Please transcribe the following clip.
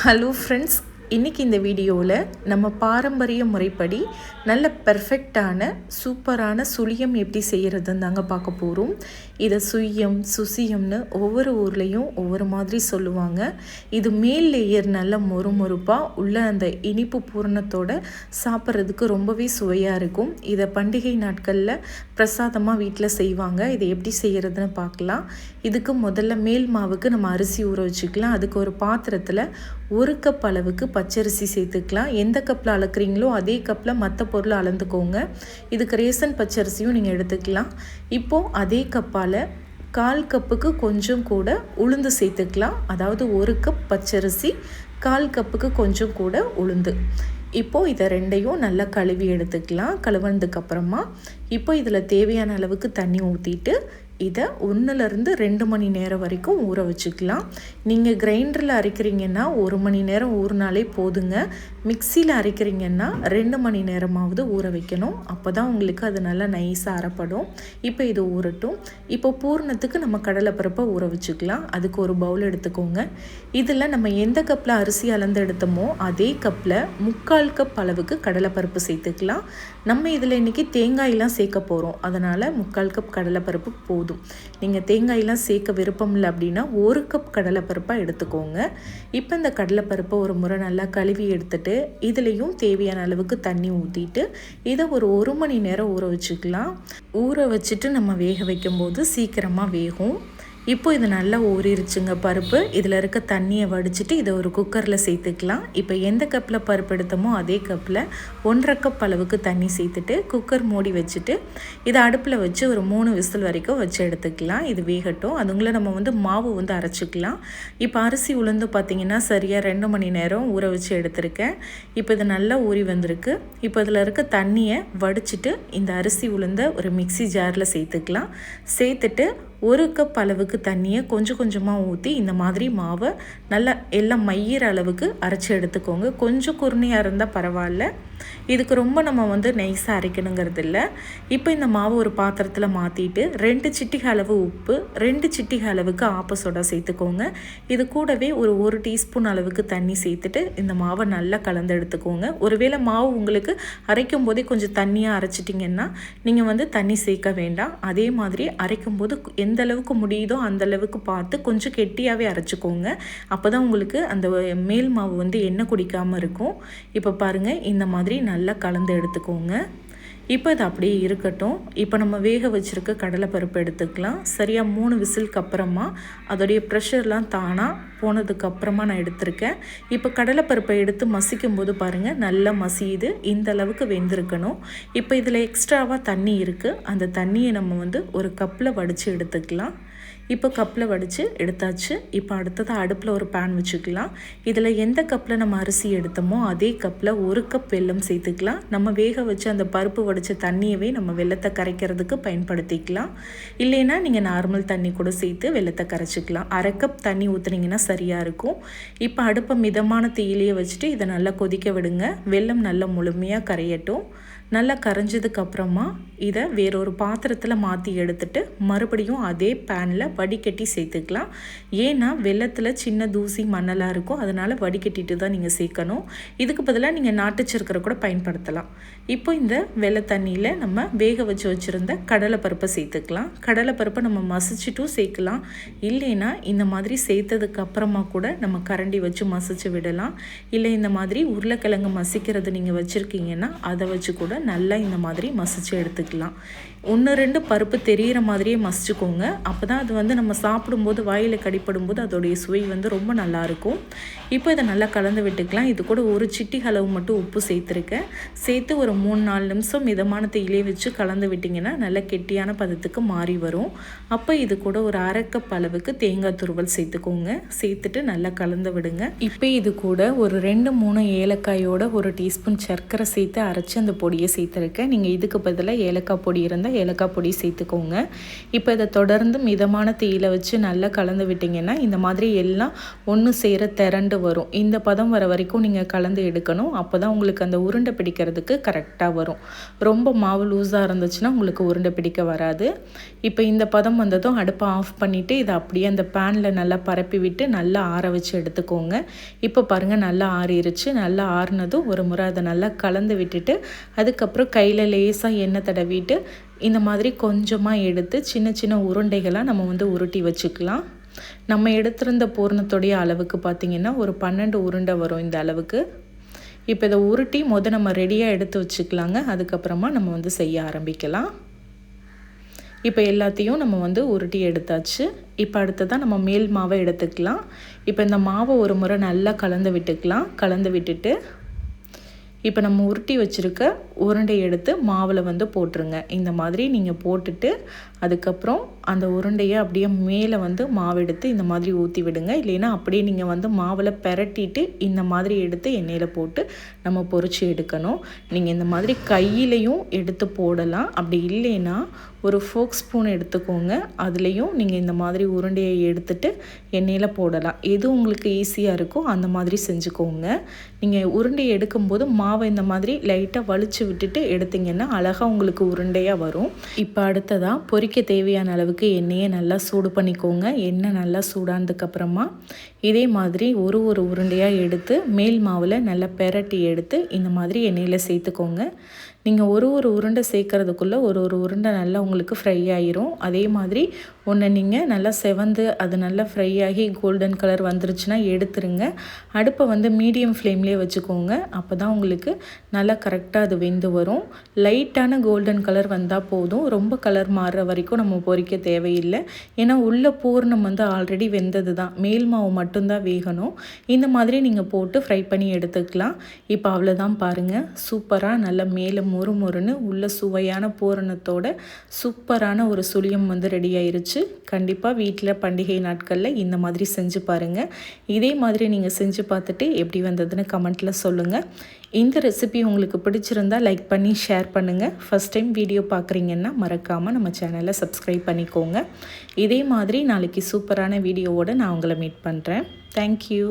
Hello friends இன்றைக்கி இந்த வீடியோவில் நம்ம பாரம்பரிய முறைப்படி நல்ல பெர்ஃபெக்டான சூப்பரான சுழியம் எப்படி செய்கிறதுன்னு தாங்க பார்க்க போகிறோம் இதை சுயம் சுசியம்னு ஒவ்வொரு ஊர்லேயும் ஒவ்வொரு மாதிரி சொல்லுவாங்க. இது மேல் லேயர் நல்ல மொறு மொறுப்பாக உள்ள அந்த இனிப்பு பூரணத்தோட சாப்பிட்றதுக்கு ரொம்பவே சுவையாக இருக்கும். இதை பண்டிகை நாட்களில் பிரசாதமாக வீட்டில் செய்வாங்க. இதை எப்படி செய்கிறதுன்னு பார்க்கலாம். இதுக்கு முதல்ல மேல் மாவுக்கு நம்ம அரிசி ஊற வச்சுக்கலாம். அதுக்கு ஒரு பாத்திரத்தில் ஒரு கப் அளவுக்கு பச்சரிசி சேர்த்துக்கலாம். எந்த கப்பில் அளக்குறீங்களோ அதே கப்பில் மற்ற பொருளை அளந்துக்கோங்க. இதுக்கு ரேசன் பச்சரிசியும் நீங்கள் எடுத்துக்கலாம். இப்போது அதே கப்பால் கால் கப்புக்கு கொஞ்சம் கூட உளுந்து சேர்த்துக்கலாம். அதாவது ஒரு கப் பச்சரிசி கால் கப்புக்கு கொஞ்சம் கூட உளுந்து. இப்போது இதை ரெண்டையும் நல்லா கழுவி எடுத்துக்கலாம். கழுவுனதுக்கப்புறமா இப்போ இதில் தேவையான அளவுக்கு தண்ணி ஊற்றிட்டு இதை ஒன்றுலேருந்து ரெண்டு மணி நேரம் வரைக்கும் ஊற வச்சுக்கலாம். நீங்கள் கிரைண்டரில் அரைக்கிறீங்கன்னா ஒரு மணி நேரம் ஊறினாலே போதுங்க. மிக்சியில் அரைக்கிறீங்கன்னா ரெண்டு மணி நேரமாவது ஊற வைக்கணும். அப்போ தான் உங்களுக்கு அது நல்லா நைஸாக அரைப்படும். இப்போ இது ஊறட்டும். இப்போ பூர்ணத்துக்கு நம்ம கடலைப்பருப்பை ஊற வச்சுக்கலாம். அதுக்கு ஒரு பவுல் எடுத்துக்கோங்க. இதில் நம்ம எந்த கப்பில் அரிசி அளந்து எடுத்தோமோ அதே கப்பில் முக்கால் கப் அளவுக்கு கடலைப்பருப்பு சேர்த்துக்கலாம். நம்ம இதில் இன்றைக்கி தேங்காயெலாம் சேர்க்க போகிறோம் அதனால் முக்கால் கப் கடலைப்பருப்பு போதும். நீங்கள் தேங்காயெலாம் சேர்க்க விருப்பம் இல்லை அப்படின்னா ஒரு கப் கடலைப்பருப்பாக எடுத்துக்கோங்க. இப்போ இந்த கடலைப்பருப்பை ஒரு முறை நல்லா கழுவி எடுத்துட்டு இதுலேயும் தேவையான அளவுக்கு தண்ணி ஊற்றிட்டு இதை ஒரு ஒரு மணி நேரம் ஊற வச்சுக்கலாம். ஊற வச்சுட்டு நம்ம வேக வைக்கும்போது சீக்கிரமாக வேகும். இப்போ இது நல்லா ஊறிடுச்சுங்க பருப்பு. இதில் இருக்க தண்ணியை வடிச்சிட்டு இதை ஒரு குக்கரில் சேர்த்துக்கலாம். இப்போ எந்த கப்பில் பருப்பு எடுத்தோமோ அதே கப்பில் ஒன்றரை கப் அளவுக்கு தண்ணி சேர்த்துட்டு குக்கர் மூடி வச்சுட்டு இதை அடுப்பில் வச்சு ஒரு மூணு விசில் வரைக்கும் வச்சு எடுத்துக்கலாம். இது வேகட்டும். அதுங்களை நம்ம வந்து மாவு வந்து அரைச்சிக்கலாம். இப்போ அரிசி உளுந்து பார்த்திங்கன்னா சரியாக ரெண்டு மணி நேரம் ஊற வச்சு எடுத்திருக்கேன். இப்போ இது நல்லா ஊறி வந்திருக்கு. இப்போ இதில் இருக்க தண்ணியை வடிச்சிட்டு இந்த அரிசி உளுந்த ஒரு மிக்சி ஜாரில் சேர்த்துக்கலாம். சேர்த்துட்டு ஒரு கப் அளவுக்கு தண்ணியை கொஞ்சம் கொஞ்சமாக ஊற்றி இந்த மாதிரி மாவை நல்லா எல்லாம் மையிற அளவுக்கு அரைச்சி எடுத்துக்கோங்க. கொஞ்சம் குருணையாக இருந்தால் பரவாயில்ல. இதுக்கு ரொம்ப நம்ம வந்து நைஸாக அரைக்கணுங்கிறது இல்லை இப்போ இந்த மாவு ஒரு பாத்திரத்தில் மாற்றிட்டு ரெண்டு சிட்டிகை அளவு உப்பு ரெண்டு சிட்டிகை அளவுக்கு ஆப்ப சோடா சேர்த்துக்கோங்க. இது கூடவே ஒரு ஒரு டீஸ்பூன் அளவுக்கு தண்ணி சேர்த்துட்டு இந்த மாவை நல்லா கலந்து எடுத்துக்கோங்க. ஒருவேளை மாவு உங்களுக்கு அரைக்கும் போதே கொஞ்சம் தண்ணியாக அரைச்சிட்டிங்கன்னா நீங்கள் வந்து தண்ணி சேர்க்க வேண்டாம். அதே மாதிரி அரைக்கும் போது எந்த அளவுக்கு முடியுதோ அந்த அளவுக்கு பார்த்து கொஞ்சம் கெட்டியாகவே அரைச்சிக்கோங்க. அப்போ தான் உங்களுக்கு அந்த மேல் மாவு வந்து எண்ணெய் குடிக்காமல் இருக்கும். இப்போ பாருங்கள் இந்த மாதிரி நல்லா கலந்து எடுத்துக்கோங்க. இப்போ இது அப்படியே இருக்கட்டும். இப்போ நம்ம வேக வச்சுருக்க கடலைப்பருப்பு எடுத்துக்கலாம். சரியாக மூணு விசிலுக்கு அப்புறமா அதோடைய ப்ரெஷர்லாம் தானாக போனதுக்கப்புறமா நான் எடுத்திருக்கேன். இப்போ கடலைப்பருப்பை எடுத்து மசிக்கும் போது பாருங்கள் நல்லா மசியுது. இந்த அளவுக்கு வெந்திருக்கணும். இப்போ இதில் எக்ஸ்ட்ராவாக தண்ணி இருக்குது அந்த தண்ணியை நம்ம வந்து ஒரு கப்பில் வடித்து எடுத்துக்கலாம். இப்போ கப்பில் வடித்து எடுத்தாச்சு. இப்போ அடுத்ததாக அடுப்பில் ஒரு பேன் வச்சுக்கலாம். இதில் எந்த கப்பில் நம்ம அரிசி எடுத்தோமோ அதே கப்பில் ஒரு கப் வெல்லம் சேர்த்துக்கலாம். நம்ம வேக வச்சு அந்த பருப்பு வடித்த தண்ணியவே நம்ம வெள்ளத்தை கரைக்கிறதுக்கு பயன்படுத்திக்கலாம். இல்லைன்னா நீங்கள் நார்மல் தண்ணி கூட சேர்த்து வெள்ளத்தை கரைச்சிக்கலாம். அரை கப் தண்ணி ஊற்றுனீங்கன்னா சரியாக இருக்கும். இப்போ அடுப்பை மிதமான தீயிலேயே வச்சுட்டு இதை நல்லா கொதிக்க விடுங்க. வெள்ளம் நல்லா முழுமையாக கரையட்டும். நல்லா கரைஞ்சதுக்கு அப்புறமா இதை வேறொரு பாத்திரத்தில் மாற்றி எடுத்துட்டு மறுபடியும் அதே பேனில் வடிகட்டி சேர்த்துக்கலாம். ஏன்னா வெள்ளத்தில் சின்ன தூசி மண்ணெல்லாம் இருக்கும். அதனால் வடிகட்டிட்டு தான் நீங்கள் சேர்க்கணும். இதுக்கு பதிலாக நீங்கள் நாட்டு சர்க்கரை கூட பயன்படுத்தலாம். இப்போ இந்த வெள்ளை தண்ணியில் நம்ம வேக வச்சு வச்சுருந்த கடலைப்பருப்பை சேர்த்துக்கலாம். கடலைப்பருப்பை நம்ம மசிச்சுட்டும் சேர்க்கலாம். இல்லைன்னா இந்த மாதிரி சேர்த்ததுக்கு அப்புறமா கூட நம்ம கரண்டி வச்சு மசிச்சு விடலாம். இல்லை இந்த மாதிரி உருளைக்கிழங்கு மசிக்கிறது நீங்கள் வச்சுருக்கீங்கன்னா அதை வச்சு கூட நல்லா இந்த மாதிரி மசிச்சு எடுத்துக்கலாம். ஒன்று ரெண்டு பருப்பு தெரிகிற மாதிரியே மசிச்சுக்கோங்க. அப்போ தான் அது வந்து நம்ம சாப்பிடும்போது வாயில் கடிப்படும் போது அதோடைய சுவை வந்து ரொம்ப நல்லாயிருக்கும் இப்போ இதை நல்லா கலந்து விட்டுக்கலாம். இது கூட ஒரு சிட்டி அளவு மட்டும் உப்பு சேர்த்துருக்கேன். சேர்த்து ஒரு மூணு நாலு நிமிஷம் மிதமான தேயிலே வச்சு கலந்து விட்டிங்கன்னா நல்ல கெட்டியான பதத்துக்கு மாறி வரும். அப்போ இது கூட ஒரு அரைக்கப் அளவுக்கு தேங்காய் துருவல் சேர்த்துக்கோங்க. சேர்த்துட்டு நல்லா கலந்து விடுங்க. இப்போ இது கூட ஒரு ரெண்டு மூணு ஏலக்காயோட ஒரு டீஸ்பூன் சர்க்கரை சேர்த்து அரைச்சி அந்த பொடியை சேர்த்துருக்கேன். நீங்கள் இதுக்கு பதிலாக ஏலக்காய் பொடி இருந்தால் ஏலக்காய் பொடி சேர்த்துக்கோங்க. இப்போ இதை தொடர்ந்து மிதமான தீயில் வச்சு நல்லா கலந்து விட்டிங்கன்னா இந்த மாதிரி எல்லாம் ஒன்று சேர திரண்டு வரும். இந்த பதம் வர வரைக்கும் நீங்கள் கலந்து எடுக்கணும். அப்போ தான் உங்களுக்கு அந்த உருண்டை பிடிக்கிறதுக்கு கரெக்டாக வரும். ரொம்ப மாவு லூஸாக இருந்துச்சுன்னா உங்களுக்கு உருண்டை பிடிக்க வராது. இப்போ இந்த பதம் வந்ததும் அடுப்பை ஆஃப் பண்ணிவிட்டு இதை அப்படியே அந்த பேனில் நல்லா பரப்பி விட்டு நல்லா ஆற வச்சு எடுத்துக்கோங்க. இப்போ பாருங்கள் நல்லா ஆறிடுச்சு நல்லா ஆறுனதும் ஒரு முறை அதை நல்லா கலந்து விட்டுட்டு அதுக்கப்புறம் கையில் லேசாக எண்ணெய் தடவிட்டு இந்த மாதிரி கொஞ்சமாக எடுத்து சின்ன சின்ன உருண்டைகளாக நம்ம வந்து உருட்டி வச்சுக்கலாம். நம்ம எடுத்திருந்த பூர்ணத்துடைய அளவுக்கு பார்த்திங்கன்னா ஒரு பன்னெண்டு உருண்டை வரும் இந்த அளவுக்கு. இப்போ இதை உருட்டி முத நம்ம ரெடியாக எடுத்து வச்சுக்கலாங்க. அதுக்கப்புறமா நம்ம வந்து செய்ய ஆரம்பிக்கலாம். இப்போ எல்லாத்தையும் நம்ம வந்து உருட்டி எடுத்தாச்சு. இப்போ அடுத்ததான் நம்ம மேல் மாவை எடுத்துக்கலாம். இப்போ இந்த மாவை ஒரு முறை நல்லா கலந்து விட்டுக்கலாம். கலந்து விட்டுட்டு இப்போ நம்ம உருட்டி வச்சுருக்க உருண்டை எடுத்து மாவில் வந்து போட்டுருங்க. இந்த மாதிரி நீங்கள் போட்டுட்டு அதுக்கப்புறம் அந்த உருண்டையை அப்படியே மேலே வந்து மாவு எடுத்து இந்த மாதிரி ஊற்றி விடுங்க. இல்லைன்னா அப்படியே நீங்கள் வந்து மாவில் பெரட்டிட்டு இந்த மாதிரி எடுத்து எண்ணெயில் போட்டு நம்ம பொறிச்சு எடுக்கணும். நீங்கள் இந்த மாதிரி கையிலையும் எடுத்து போடலாம். அப்படி இல்லைன்னா ஒரு ஃபோக் ஸ்பூன் எடுத்துக்கோங்க. அதுலேயும் நீங்கள் இந்த மாதிரி உருண்டையை எடுத்துட்டு எண்ணெயில் போடலாம். எது உங்களுக்கு ஈஸியாக இருக்கோ அந்த மாதிரி செஞ்சுக்கோங்க. நீங்கள் உருண்டையை எடுக்கும்போது மாவை இந்த மாதிரி லைட்டாக வலிச்சு விட்டுட்டு எடுத்திங்கன்னா அழகாக உங்களுக்கு உருண்டையாக வரும். இப்போ அடுத்ததாக பொறிக்க தேவையான அளவு அளவுக்கு எண்ணெயை நல்லா சூடு பண்ணிக்கோங்க. எண்ணெய் நல்லா சூடானதுக்கப்புறமா இதே மாதிரி ஒரு ஒரு உருண்டையாக எடுத்து மேல் மாவில் நல்லா பெரட்டி எடுத்து இந்த மாதிரி எண்ணெயில் சேர்த்துக்கோங்க. நீங்கள் ஒரு ஒரு உருண்டை சேர்க்குறதுக்குள்ளே ஒரு ஒரு உருண்டை நல்லா உங்களுக்கு ஃப்ரை ஆகிரும் அதே மாதிரி ஒன்று நீங்கள் நல்லா செவந்து அது நல்லா ஃப்ரை ஆகி கோல்டன் கலர் வந்துருச்சுன்னா எடுத்துருங்க. அடுப்பை வந்து மீடியம் ஃப்ளேம்லேயே வச்சுக்கோங்க. அப்போ தான் உங்களுக்கு நல்லா கரெக்டாக அது வெந்து வரும். லைட்டான கோல்டன் கலர் வந்தால் போதும். ரொம்ப கலர் மாறுற வரைக்கும் நம்ம பொறிக்க தேவையில்லை. ஏன்னா உள்ள பூர்ணம் வந்து ஆல்ரெடி வெந்தது தான் மேல் மாவு மட்டும்தான் வேகணும். இந்த மாதிரி நீங்கள் போட்டு ஃப்ரை பண்ணி எடுத்துக்கலாம். இப்போ அவ்வளோதான் பாருங்கள் சூப்பராக நல்லா மேலே மொறு மொறுன்னு உள்ள சுவையான பூரணத்தோட சூப்பரான ஒரு சுழியம் வந்து ரெடி ஆயிருச்சு. கண்டிப்பாக வீட்டில் பண்டிகை நாட்களில் இந்த மாதிரி செஞ்சு பாருங்கள் இதே மாதிரி நீங்கள் செஞ்சு பார்த்துட்டு எப்படி வந்ததுன்னு கமெண்ட்டில் சொல்லுங்கள் இந்த ரெசிபி உங்களுக்கு பிடிச்சிருந்தா லைக் பண்ணி ஷேர் பண்ணுங்கள் ஃபஸ்ட் டைம் வீடியோ பார்க்குறீங்கன்னா மறக்காமல் நம்ம சேனலை சப்ஸ்கிரைப் பண்ணிக்கோங்க. இதே மாதிரி நாளைக்கு சூப்பரான வீடியோவோடு நான் உங்களை மீட் பண்ணுறேன் தேங்க்யூ